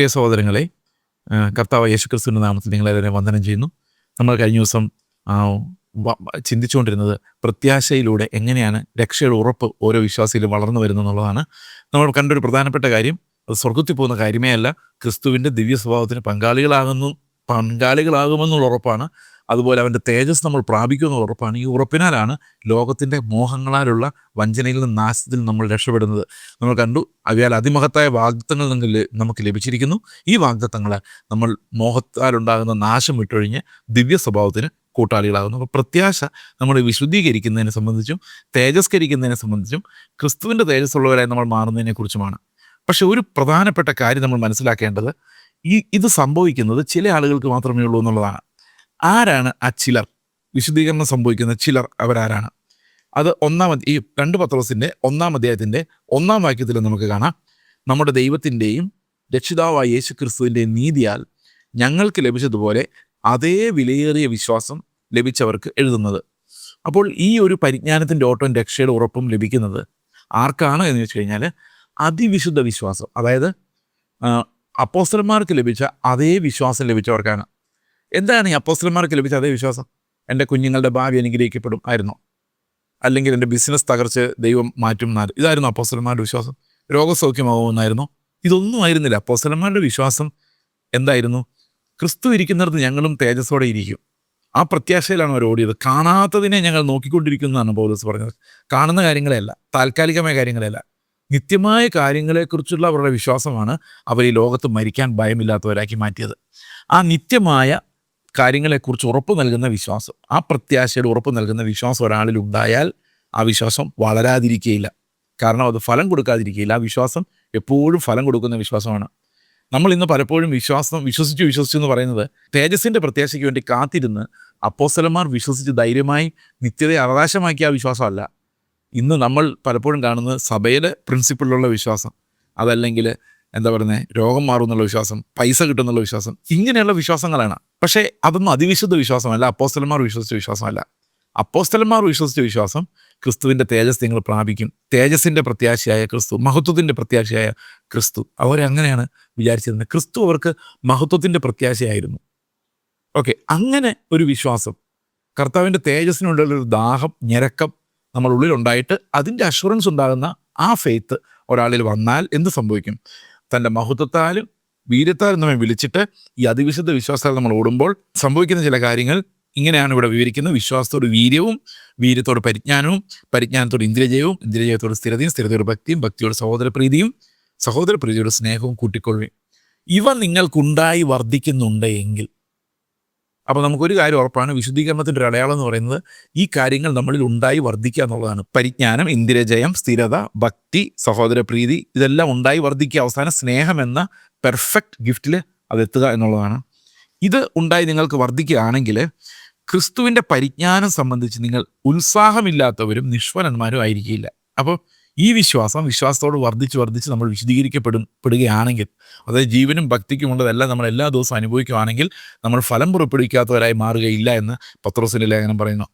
പ്രിയ സഹോദരങ്ങളെ കർത്താവ് യേശു ക്രിസ്തുവിന്റെ നാമത്തിൽ നിങ്ങളെല്ലാവരെയും വന്ദനം ചെയ്യുന്നു. നമ്മൾ കഴിഞ്ഞ ദിവസം ചിന്തിച്ചുകൊണ്ടിരുന്നത് പ്രത്യാശയിലൂടെ എങ്ങനെയാണ് രക്ഷയുടെ ഉറപ്പ് ഓരോ വിശ്വാസിയിലും വളർന്നു വരുന്നത് എന്നുള്ളതാണ്. നമ്മൾ കണ്ടൊരു പ്രധാനപ്പെട്ട കാര്യം അത് സ്വർഗത്തിൽ പോകുന്ന കാര്യമേ അല്ല ക്രിസ്തുവിന്റെ ദിവ്യ സ്വഭാവത്തിന് പങ്കാളികളാകുന്നു പങ്കാളികളാകുമെന്നുള്ള ഉറപ്പാണ്. അതുപോലെ അവന്റെ തേജസ് നമ്മൾ പ്രാപിക്കുമെന്ന് ഉറപ്പാണ്. ഈ ഉറപ്പിനാലാണ് ലോകത്തിന്റെ മോഹങ്ങളാലുള്ള വഞ്ചനയിൽ നിന്ന് നാശത്തിൽ നമ്മൾ രക്ഷപ്പെടുന്നത്. നമ്മൾ കണ്ടു അവയാൽ അതിമഹത്തായ വാഗ്ദത്തങ്ങൾ നമുക്ക് ലഭിച്ചിരിക്കുന്നു. ഈ വാഗ്ദത്തങ്ങളെ നമ്മൾ മോഹത്താലുണ്ടാകുന്ന നാശം വിട്ടൊഴിഞ്ഞ് ദിവ്യ സ്വഭാവത്തിന് കൂട്ടാളികളാകുന്നു. അപ്പോൾ പ്രത്യാശ നമ്മൾ വിശുദ്ധീകരിക്കുന്നതിനെ സംബന്ധിച്ചും തേജസ്കരിക്കുന്നതിനെ സംബന്ധിച്ചും ക്രിസ്തുവിന്റെ തേജസ്സുള്ളവരായി നമ്മൾ മാറുന്നതിനെക്കുറിച്ചുമാണ്. പക്ഷെ ഒരു പ്രധാനപ്പെട്ട കാര്യം നമ്മൾ മനസ്സിലാക്കേണ്ടത് ഈ ഇത് സംഭവിക്കുന്നത് ചില ആളുകൾക്ക് മാത്രമേ ഉള്ളൂ എന്നുള്ളതാണ്. ആരാണ് ആ ചിലർ? വിശുദ്ധീകരണം സംഭവിക്കുന്ന ചിലർ അവരാരാണ്? അത് ഒന്നാമത് ഈ രണ്ട് പത്രോസിന്റെ ഒന്നാം അധ്യായത്തിന്റെ ഒന്നാം വാക്യത്തിൽ നമുക്ക് കാണാം. നമ്മുടെ ദൈവത്തിന്റെയും രക്ഷിതാവായ യേശു ക്രിസ്തുവിന്റെയും നീതിയാൽ ഞങ്ങൾക്ക് ലഭിച്ചതുപോലെ അതേ വിലയേറിയ വിശ്വാസം ലഭിച്ചവർക്ക് എഴുതുന്നത്. അപ്പോൾ ഈ ഒരു പരിജ്ഞാനത്തിന്റെ ഓട്ടവും രക്ഷയുടെ ഉറപ്പും ലഭിക്കുന്നത് ആർക്കാണ് എന്ന് വെച്ച് കഴിഞ്ഞാൽ അതിവിശുദ്ധ വിശ്വാസം. അതായത് അപ്പോസ്റ്റർമാർക്ക് ലഭിച്ച അതേ വിശ്വാസം ലഭിച്ചവർക്കാണ്. എന്താണ് ഈ അപ്പോസ്റ്റർമാർക്ക് ലഭിച്ച അതേ വിശ്വാസം? എന്റെ കുഞ്ഞുങ്ങളുടെ ഭാവി അനുഗ്രഹിക്കപ്പെടും ആയിരുന്നു. അല്ലെങ്കിൽ എന്റെ ബിസിനസ് തകർച്ച് ദൈവം മാറ്റും എന്നായിരുന്നു ഇതായിരുന്നു അപ്പോസ്റ്റർമാരുടെ വിശ്വാസം. രോഗസൗഖ്യമാകുമെന്നായിരുന്നു ഇതൊന്നും ആയിരുന്നില്ല. അപ്പോസ്റ്റർമാരുടെ വിശ്വാസം എന്തായിരുന്നു? ക്രിസ്തു ഇരിക്കുന്നിടത്ത് ഞങ്ങളും തേജസ്സോടെ ഇരിക്കും. ആ പ്രത്യാശയിലാണ് അവർ ഓടിയത്. കാണാത്തതിനെ ഞങ്ങൾ നോക്കിക്കൊണ്ടിരിക്കുന്നതാണ് പൗലോസ് പറഞ്ഞത്. കാണുന്ന കാര്യങ്ങളെയല്ല താൽക്കാലികമായ കാര്യങ്ങളെയല്ല. നിത്യമായ കാര്യങ്ങളെക്കുറിച്ചുള്ള അവരുടെ വിശ്വാസമാണ് അവർ ഈ ലോകത്ത് മരിക്കാൻ ഭയമില്ലാത്തവരാക്കി മാറ്റിയത്. ആ നിത്യമായ കാര്യങ്ങളെക്കുറിച്ച് ഉറപ്പ് നൽകുന്ന വിശ്വാസം ആ പ്രത്യാശയുടെ ഉറപ്പ് നൽകുന്ന വിശ്വാസം ഒരാളിൽ ഉണ്ടായാൽ ആ വിശ്വാസം വളരാതിരിക്കുകയില്ല കാരണം അത് ഫലം കൊടുക്കാതിരിക്കുകയില്ല ആ വിശ്വാസം എപ്പോഴും ഫലം കൊടുക്കുന്ന വിശ്വാസമാണ്. നമ്മൾ ഇന്ന് പലപ്പോഴും വിശ്വാസം വിശ്വസിച്ചു വിശ്വസിച്ചു എന്ന് പറയുന്നത് തേജസ്സിന്റെ പ്രത്യാശയ്ക്ക് വേണ്ടി കാത്തിരുന്ന് അപ്പോസ്തലന്മാർ വിശ്വസിച്ച് ധൈര്യമായി നിത്യതയെ അവകാശമാക്കിയ ആ വിശ്വാസമല്ല. ഇന്ന് നമ്മൾ പലപ്പോഴും കാണുന്നത് സഭയുടെ പ്രിൻസിപ്പിളിലുള്ള വിശ്വാസം. അതല്ലെങ്കിൽ എന്താ പറയുന്നത് രോഗം മാറുന്നുള്ള വിശ്വാസം പൈസ കിട്ടും എന്നുള്ള വിശ്വാസം ഇങ്ങനെയുള്ള വിശ്വാസങ്ങളാണ്. പക്ഷേ അതൊന്നും അതിവിശുദ്ധ വിശ്വാസമല്ല അപ്പോസ്തലന്മാർ വിശ്വസിച്ച വിശ്വാസമല്ല. അപ്പോസ്തലന്മാർ വിശ്വസിച്ച വിശ്വാസം ക്രിസ്തുവിന്റെ തേജസ് നിങ്ങൾ പ്രാപിക്കും. തേജസ്സിന്റെ പ്രത്യാശയായ ക്രിസ്തു മഹത്വത്തിന്റെ പ്രത്യാശയായ ക്രിസ്തു. അവരങ്ങനെയാണ് വിചാരിച്ചിരുന്നത്. ക്രിസ്തു അവർക്ക് മഹത്വത്തിന്റെ പ്രത്യാശയായിരുന്നു. ഓക്കെ അങ്ങനെ ഒരു വിശ്വാസം കർത്താവിന്റെ തേജസ്സിനുള്ള ഒരു ദാഹം ഞരക്കം നമ്മളുള്ളിലുണ്ടായിട്ട് അതിന്റെ അഷുറൻസ് ഉണ്ടാകുന്ന ആ ഫെയ്ത്ത് ഒരാളിൽ വന്നാൽ എന്ത് സംഭവിക്കും? തന്റെ മഹത്വത്താലും വീര്യത്താലും നമ്മെ വിളിച്ചിട്ട് ഈ അതിവിശുദ്ധ വിശ്വാസത്താൽ നമ്മൾ ഓടുമ്പോൾ സംഭവിക്കുന്ന ചില കാര്യങ്ങൾ ഇങ്ങനെയാണ് ഇവിടെ വിവരിക്കുന്നത്. വിശ്വാസത്തോട് വീര്യവും വീര്യത്തോട് പരിജ്ഞാനവും പരിജ്ഞാനത്തോട് ഇന്ദ്രിയജയവും ഇന്ദ്രിയജയത്തോട് സ്ഥിരതയും സ്ഥിരതയോട് ഭക്തിയും ഭക്തിയോട് സഹോദരപ്രീതിയും സഹോദരപ്രീതിയോട് സ്നേഹവും കൂട്ടിക്കൊള്ളുകയും. ഇവ നിങ്ങൾക്കുണ്ടായി വർദ്ധിക്കുന്നുണ്ട് എങ്കിൽ അപ്പോൾ നമുക്കൊരു കാര്യം ഉറപ്പാണ് വിശുദ്ധീകരണത്തിന്റെ ഒരു അടയാളം എന്ന് പറയുന്നത് ഈ കാര്യങ്ങൾ നമ്മളിൽ ഉണ്ടായി വർദ്ധിക്കുക എന്നുള്ളതാണ്. പരിജ്ഞാനം ഇന്ദ്രജയം സ്ഥിരത ഭക്തി സഹോദരപ്രീതി ഇതെല്ലാം ഉണ്ടായി വർദ്ധിക്കുക അവസാനം സ്നേഹം എന്ന പെർഫെക്റ്റ് ഗിഫ്റ്റിൽ അതെത്തുക എന്നുള്ളതാണ്. ഇത് ഉണ്ടായി നിങ്ങൾക്ക് വർദ്ധിക്കുകയാണെങ്കിൽ ക്രിസ്തുവിന്റെ പരിജ്ഞാനം സംബന്ധിച്ച് നിങ്ങൾ ഉത്സാഹമില്ലാത്തവരും നിഷ്ഫലന്മാരും ആയിരിക്കില്ല. അപ്പോൾ ഈ വിശ്വാസം വിശ്വാസത്തോട് വർദ്ധിച്ച് വർദ്ധിച്ച് നമ്മൾ വിശദീകരിക്കപ്പെടും പെടുകയാണെങ്കിൽ അതായത് ജീവനും ഭക്തിക്കും ഉള്ളതെല്ലാം നമ്മൾ എല്ലാ ദിവസവും അനുഭവിക്കുകയാണെങ്കിൽ നമ്മൾ ഫലം പുറപ്പെടുവിക്കാത്തവരായി മാറുകയില്ല എന്ന് പത്രോസിന്റെ ലേഖനം പറയുന്നു.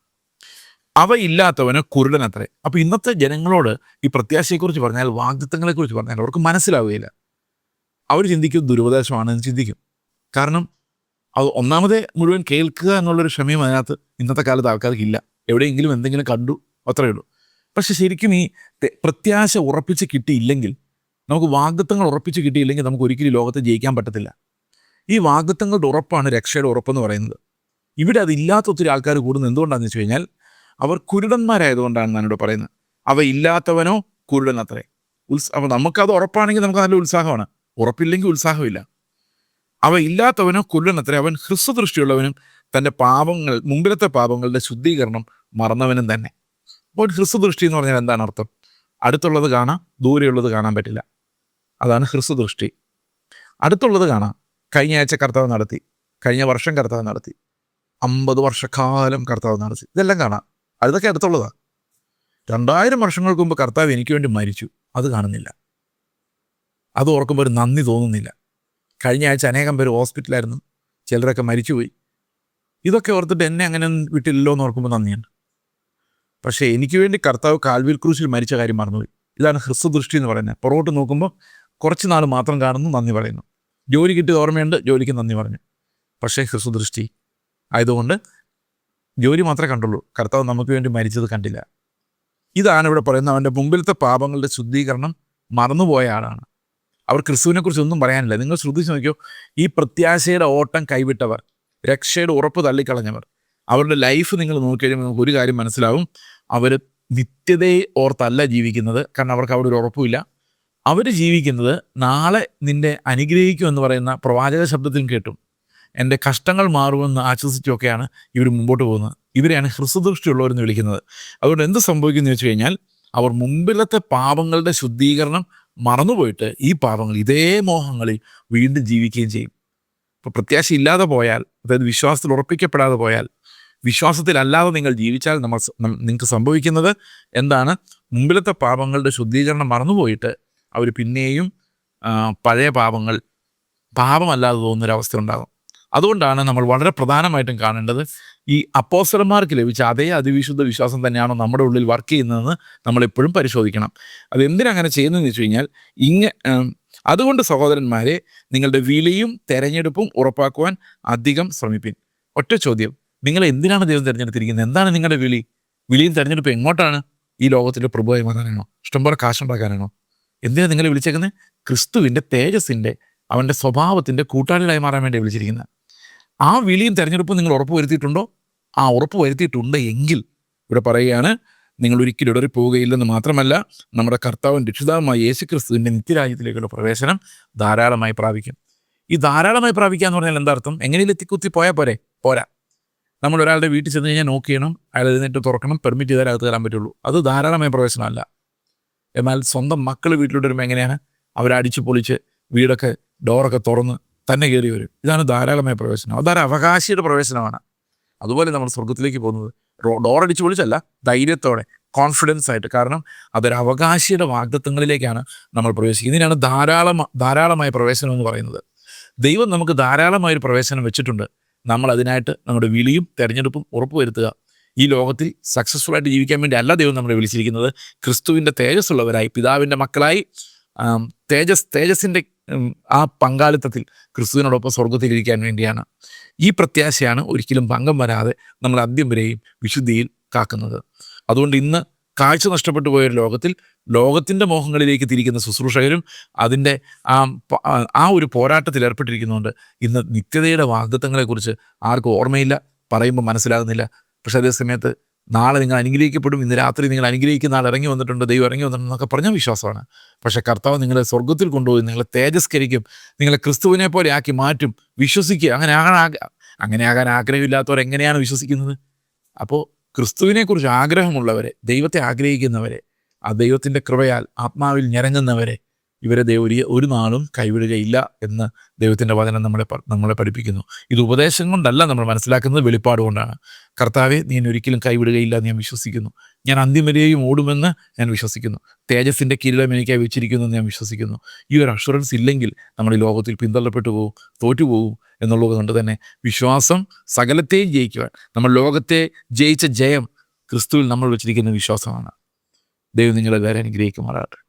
അവ ഇല്ലാത്തവന് കുരുടനത്രേ. അപ്പോൾ ഇന്നത്തെ ജനങ്ങളോട് ഈ പ്രത്യാശയെക്കുറിച്ച് പറഞ്ഞാൽ വാഗ്ദത്തങ്ങളെക്കുറിച്ച് പറഞ്ഞാൽ അവർക്ക് മനസ്സിലാവുകയില്ല. അവർ ചിന്തിക്കും ദുരുപദേശമാണ് എന്ന് ചിന്തിക്കും. കാരണം അത് ഒന്നാമതേ മുഴുവൻ കേൾക്കുക എന്നുള്ളൊരു ക്ഷമയും അതിനകത്ത് ഇന്നത്തെ കാലത്ത് ആൾക്കാർക്ക് ഇല്ല എവിടെയെങ്കിലും എന്തെങ്കിലും കണ്ടു അത്രയേ ഉള്ളൂ. പക്ഷെ ശരിക്കും ഈ പ്രത്യാശ ഉറപ്പിച്ച് കിട്ടിയില്ലെങ്കിൽ നമുക്ക് വാഗ്ദത്തങ്ങൾ ഉറപ്പിച്ച് കിട്ടിയില്ലെങ്കിൽ നമുക്ക് ഒരിക്കലും ലോകത്തെ ജയിക്കാൻ പറ്റത്തില്ല. ഈ വാഗ്ദത്തങ്ങളുടെ ഉറപ്പാണ് രക്ഷയുടെ ഉറപ്പെന്ന് പറയുന്നത്. ഇവിടെ അതില്ലാത്ത ഒത്തിരി ആൾക്കാർ കൂടുന്നത് എന്തുകൊണ്ടാണെന്ന് വെച്ച് കഴിഞ്ഞാൽ അവർ കുരുടന്മാരായതുകൊണ്ടാണ് ഞാനിവിടെ പറയുന്നത്. അവ ഇല്ലാത്തവനോ കുരുടൻ അത്രേ ഉത്സ അപ്പോൾ നമുക്കത് ഉറപ്പാണെങ്കിൽ നമുക്ക് നല്ല ഉത്സാഹമാണ്. ഉറപ്പില്ലെങ്കിൽ ഉത്സാഹമില്ല. അവ ഇല്ലാത്തവനോ കുരുടൻ അത്രേ അവൻ ഹ്രസ്വദൃഷ്ടിയുള്ളവനും തന്റെ പാപങ്ങൾ മുമ്പിലത്തെ പാപങ്ങളുടെ ശുദ്ധീകരണം മറന്നവനും തന്നെ. അപ്പോൾ ഹ്രസ്വദൃഷ്ടി എന്ന് പറഞ്ഞാൽ എന്താണ് അർത്ഥം? അടുത്തുള്ളത് കാണാം ദൂരെയുള്ളത് കാണാൻ പറ്റില്ല. അതാണ് ഹ്രസ്വദൃഷ്ടി. അടുത്തുള്ളത് കാണാം. കഴിഞ്ഞ ആഴ്ച കർത്താവ് നടത്തി. കഴിഞ്ഞ വർഷം കർത്താവ് നടത്തി. അമ്പത് വർഷക്കാലം കർത്താവ് നടത്തി. ഇതെല്ലാം കാണാം. അതൊക്കെ അടുത്തുള്ളതാണ് രണ്ടായിരം വർഷങ്ങൾക്ക് മുമ്പ് കർത്താവ് എനിക്ക് വേണ്ടി മരിച്ചു. അത് കാണുന്നില്ല. അത് ഓർക്കുമ്പോൾ ഒരു നന്ദി തോന്നുന്നില്ല. കഴിഞ്ഞ ആഴ്ച അനേകം പേര് ഹോസ്പിറ്റലായിരുന്നു ചിലരൊക്കെ മരിച്ചുപോയി. ഇതൊക്കെ ഓർത്തിട്ട് എന്നെ അങ്ങനെ വിട്ടില്ലല്ലോ എന്ന് ഓർക്കുമ്പോൾ നന്ദിയുണ്ട്. പക്ഷേ എനിക്ക് വേണ്ടി കർത്താവ് കാൽവിൽ ക്രൂശിൽ മരിച്ച കാര്യം മറന്നുപോയി. ഇതാണ് ഹ്രസ്വദൃഷ്ടി എന്ന് പറയുന്നത്. പുറകോട്ട് നോക്കുമ്പോൾ കുറച്ച് നാൾ മാത്രം കാണുന്നു നന്ദി പറയുന്നു. ജോലി കിട്ടിയത് ഓർമ്മയുണ്ട് ജോലിക്ക് നന്ദി പറഞ്ഞു. പക്ഷേ ഹ്രസ്വദൃഷ്ടി ആയതുകൊണ്ട് ജോലി മാത്രമേ കണ്ടുള്ളൂ. കർത്താവ് നമുക്ക് വേണ്ടി മരിച്ചത് കണ്ടില്ല. ഇതാണ് ഇവിടെ പറയുന്നത്. അവന്റെ മുമ്പിലത്തെ പാപങ്ങളുടെ ശുദ്ധീകരണം മറന്നുപോയ ആളാണ്. അവർ ക്രിസ്തുവിനെക്കുറിച്ച് ഒന്നും പറയാനില്ല. നിങ്ങൾ ശ്രദ്ധിച്ച് നോക്കിയോ? ഈ പ്രത്യാശയുടെ ഓട്ടം കൈവിട്ടവർ രക്ഷയുടെ ഉറപ്പ് തള്ളിക്കളഞ്ഞവർ അവരുടെ ലൈഫ് നിങ്ങൾ നോക്കിക്കഴിയുമ്പോൾ നിങ്ങൾക്ക് ഒരു കാര്യം മനസ്സിലാവും. അവർ നിത്യതയെ ഓർത്തല്ല ജീവിക്കുന്നത്. കാരണം അവർക്ക് അവിടെ ഒരു ഉറപ്പുമില്ല. അവർ ജീവിക്കുന്നത് നാളെ നിന്നെ അനുഗ്രഹിക്കും എന്ന് പറയുന്ന പ്രവാചക ശബ്ദത്തിൽ കേട്ടും. എന്റെ കഷ്ടങ്ങൾ മാറുമെന്ന് ആശ്വസിച്ചുമൊക്കെയാണ് ഇവർ മുമ്പോട്ട് പോകുന്നത്. ഇവരെയാണ് ഹൃസ്വദൃഷ്ടിയുള്ളവരെന്ന് വിളിക്കുന്നത്. അതുകൊണ്ട് എന്ത് സംഭവിക്കുന്നു വെച്ച് കഴിഞ്ഞാൽ അവർ മുമ്പിലത്തെ പാപങ്ങളുടെ ശുദ്ധീകരണം മറന്നുപോയിട്ട് ഈ പാപങ്ങൾ ഇതേ മോഹങ്ങളിൽ വീണ്ടും ജീവിക്കുകയും ചെയ്യും. ഇപ്പോൾ പ്രത്യാശ ഇല്ലാതെ പോയാൽ അതായത് വിശ്വാസത്തിൽ ഉറപ്പിക്കപ്പെടാതെ പോയാൽ വിശ്വാസത്തിലല്ലാതെ നിങ്ങൾ ജീവിച്ചാൽ നമ്മൾ നിങ്ങൾക്ക് സംഭവിക്കുന്നത് എന്താണ്? മുമ്പിലത്തെ പാപങ്ങളുടെ ശുദ്ധീകരണം മറന്നുപോയിട്ട് അവർ പിന്നെയും പഴയ പാപങ്ങൾ പാപമല്ലാതെ തോന്നുന്നൊരവസ്ഥ ഉണ്ടാകും അതുകൊണ്ടാണ് നമ്മൾ വളരെ പ്രധാനമായിട്ടും കാണേണ്ടത് ഈ അപ്പോസ്റ്റർമാർക്ക് ലഭിച്ച അതേ അതിവിശുദ്ധ വിശ്വാസം തന്നെയാണോ നമ്മുടെ ഉള്ളിൽ വർക്ക് ചെയ്യുന്നതെന്ന് നമ്മൾ എപ്പോഴും പരിശോധിക്കണം. അത് എന്തിനങ്ങനെ ചെയ്യുന്നതെന്ന് വെച്ച് കഴിഞ്ഞാൽ ഇങ്ങ അതുകൊണ്ട് സഹോദരന്മാരെ നിങ്ങളുടെ വിലയും തെരഞ്ഞെടുപ്പും ഉറപ്പാക്കുവാൻ അധികം ശ്രമിപ്പിൻ. ഒറ്റ ചോദ്യം. നിങ്ങൾ എന്തിനാണ് ദൈവം തിരഞ്ഞെടുത്തിരിക്കുന്നത്? എന്താണ് നിങ്ങളുടെ വിളി? വിളിയും തിരഞ്ഞെടുപ്പ് എങ്ങോട്ടാണ് ഈ ലോകത്തിന്റെ പ്രഭുവായി മാറാനാണോ ഇഷ്ടംപോലെ കാശുണ്ടാക്കാനാണോ? എന്തിനാണ് നിങ്ങളെ വിളിച്ചേക്കുന്നത്? ക്രിസ്തുവിന്റെ തേജസ്സിന്റെ അവന്റെ സ്വഭാവത്തിന്റെ കൂട്ടാളികളായി മാറാൻ വേണ്ടി വിളിച്ചിരിക്കുന്നത്. ആ വിളിയും തിരഞ്ഞെടുപ്പും നിങ്ങൾ ഉറപ്പ് വരുത്തിയിട്ടുണ്ടോ? ആ ഉറപ്പ് വരുത്തിയിട്ടുണ്ട് എങ്കിൽ ഇവിടെ പറയുകയാണ് നിങ്ങൾ ഒരിക്കലും ഇടറി പോവുകയില്ലെന്ന് മാത്രമല്ല നമ്മുടെ കർത്താവും രക്ഷിതാവുമായ യേശു ക്രിസ്തുവിന്റെ നിത്യരാജ്യത്തിലേക്കുള്ള പ്രവേശനം ധാരാളമായി പ്രാപിക്കും. ഈ ധാരാളമായി പ്രാപിക്കുക എന്ന് പറഞ്ഞാൽ എന്താർത്ഥം എങ്ങനെയും എത്തിക്കുത്തി പോയാൽ പോരെ? പോരാ. നമ്മൾ ഒരാളുടെ വീട്ടിൽ ചെന്ന് കഴിഞ്ഞാൽ നോക്ക് ചെയ്യണം അയാൾ എഴുന്നേറ്റ് തുറക്കണം പെർമിറ്റ് ചെയ്താൽ അകത്ത് കയറാൻ പറ്റുള്ളൂ. അത് ധാരാളമായ പ്രവേശനമല്ല. എന്നാൽ സ്വന്തം മക്കൾ വീട്ടിലോട്ട് വരുമ്പോൾ എങ്ങനെയാണ്? അവരടിച്ച് പൊളിച്ച് വീടൊക്കെ ഡോറൊക്കെ തുറന്ന് തന്നെ കയറി വരും. ഇതാണ് ധാരാളമായ പ്രവേശനം. അതൊരു അവകാശിയുടെ പ്രവേശനമാണ്. അതുപോലെ നമ്മൾ സ്വർഗത്തിലേക്ക് പോകുന്നത് ഡോറടിച്ച് പൊളിച്ചല്ല ധൈര്യത്തോടെ കോൺഫിഡൻസ് ആയിട്ട്. കാരണം അതൊരു അവകാശിയുടെ വാഗ്ദത്വങ്ങളിലേക്കാണ് നമ്മൾ പ്രവേശിക്കുന്നത്. ഇതിനാണ് ധാരാളം ധാരാളമായ പ്രവേശനം എന്ന് പറയുന്നത്. ദൈവം നമുക്ക് ധാരാളമായൊരു പ്രവേശനം വെച്ചിട്ടുണ്ട്. നമ്മൾ അതിനായിട്ട് നമ്മുടെ വിളിയും തെരഞ്ഞെടുപ്പും ഉറപ്പുവരുത്തുക. ഈ ലോകത്തിൽ സക്സസ്ഫുൾ ആയിട്ട് ജീവിക്കാൻ വേണ്ടി അല്ല ദൈവം നമ്മളെ വിളിച്ചിരിക്കുന്നത്. ക്രിസ്തുവിന്റെ തേജസ്സുള്ളവരായി പിതാവിന്റെ മക്കളായി. തേജസ് തേജസ്സിന്റെ ആ പങ്കാളിത്തത്തിൽ ക്രിസ്തുവിനോടൊപ്പം സ്വർഗത്തിലിരിക്കാൻ വേണ്ടിയാണ്. ഈ പ്രത്യാശയാണ് ഒരിക്കലും ഭംഗം വരാതെ നമ്മൾ അന്ത്യം വരെയും വിശുദ്ധിയിൽ കാക്കുന്നത്. അതുകൊണ്ട് ഇന്ന് കാഴ്ച നഷ്ടപ്പെട്ടു പോയൊരു ലോകത്തിൽ ലോകത്തിന്റെ മോഹങ്ങളിലേക്ക് തിരിക്കുന്ന ശുശ്രൂഷകരും അതിന്റെ ആ ആ- ഒരു പോരാട്ടത്തിൽ ഏർപ്പെട്ടിരിക്കുന്നതുകൊണ്ട് ഇന്ന് നിത്യതയുടെ വാഗ്ദത്വങ്ങളെക്കുറിച്ച് ആർക്കും ഓർമ്മയില്ല പറയുമ്പോൾ മനസ്സിലാകുന്നില്ല. പക്ഷേ അതേ സമയത്ത് നാളെ നിങ്ങൾ അനുഗ്രഹിക്കപ്പെടും ഇന്ന് രാത്രി നിങ്ങൾ അനുഗ്രഹിക്കുന്ന ആൾ ഇറങ്ങി വന്നിട്ടുണ്ട് ദൈവം ഇറങ്ങി വന്നിട്ടുണ്ട് എന്നൊക്കെ പറഞ്ഞ വിശ്വാസമാണ്. പക്ഷേ കർത്താവ് നിങ്ങളെ സ്വർഗത്തിൽ കൊണ്ടുപോയി നിങ്ങളെ തേജസ്കരിക്കും നിങ്ങളെ ക്രിസ്തുവിനെ പോലെ ആക്കി മാറ്റും വിശ്വസിക്കുക. അങ്ങനെ ആകാൻ അങ്ങനെ ആകാൻ ആഗ്രഹമില്ലാത്തവർ എങ്ങനെയാണ് വിശ്വസിക്കുന്നത്? അപ്പോൾ ക്രിസ്തുവിനെക്കുറിച്ച് ആഗ്രഹമുള്ളവരെ ദൈവത്തെ ആഗ്രഹിക്കുന്നവരെ ആ ദൈവത്തിന്റെ കൃപയാൽ ആത്മാവിൽ ഞരങ്ങുന്നവരെ ഇവരെ ദൈവരിയെ ഒരു നാളും കൈവിടുകയില്ല എന്ന് ദൈവത്തിന്റെ വചനം നമ്മളെ നമ്മളെ പഠിപ്പിക്കുന്നു. ഇത് ഉപദേശം കൊണ്ടല്ല നമ്മൾ മനസ്സിലാക്കുന്നത് വെളിപ്പാട് കൊണ്ടാണ്. കർത്താവെ നീ എന്നെ ഒരിക്കലും കൈവിടുകയില്ല എന്ന് ഞാൻ വിശ്വസിക്കുന്നു. ഞാൻ അന്ത്യം വരെയും ഓടുമെന്ന് ഞാൻ വിശ്വസിക്കുന്നു. തേജസ്സിന്റെ കിരീടം എനിക്കായി വെച്ചിരിക്കുന്നു എന്ന് ഞാൻ വിശ്വസിക്കുന്നു. ഈ ഒരു അഷുറൻസ് ഇല്ലെങ്കിൽ നമ്മൾ ഈ ലോകത്തിൽ പിന്തള്ളപ്പെട്ടു പോകും തോറ്റുപോകും എന്നുള്ളത് കൊണ്ട് തന്നെ വിശ്വാസം സകലത്തെയും ജയിക്കുവാൻ നമ്മൾ ലോകത്തെ ജയിച്ച ജയം ക്രിസ്തുവിൽ നമ്മൾ വെച്ചിരിക്കുന്ന വിശ്വാസമാണ്. ദൈവം നിങ്ങളെല്ലാവരും അനുഗ്രഹിക്കുമാറാട്ടെ